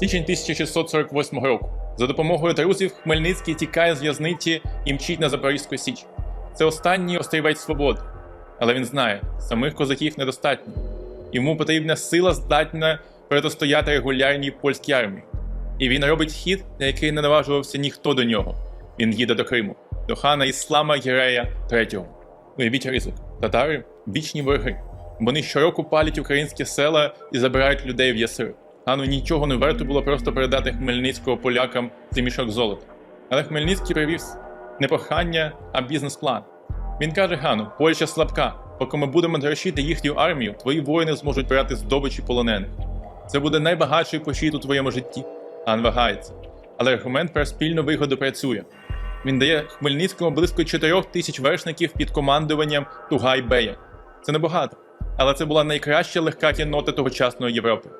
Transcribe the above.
Січень 1648 року. За допомогою друзів Хмельницький тікає з в'язниці і мчить на Запорізьку Січ. Це останній острівець свободи. Але він знає, самих козаків недостатньо. Йому потрібна сила, здатна протистояти регулярній польській армії. І він робить хід, на який не наважувався ніхто до нього. Він їде до Криму, до хана Іслама Гірея III. Уявіть ризик. Татари вічні вороги. Вони щороку палять українські села і забирають людей в ясир. Хану нічого не варто було просто передати Хмельницького полякам за мішок золота. Але Хмельницький привів не прохання, а бізнес-план. Він каже Хану: Польща слабка. Поки ми будемо дрощити їхню армію, твої воїни зможуть брати здобичі полонених. Це буде найбагатший похід у твоєму житті. Хан вагається. Але аргумент про спільну вигоду працює. Він дає Хмельницькому близько 4 тисяч вершників під командуванням Тугай Бея. Це небагато, але це була найкраща легка кіннота тогочасної Європи.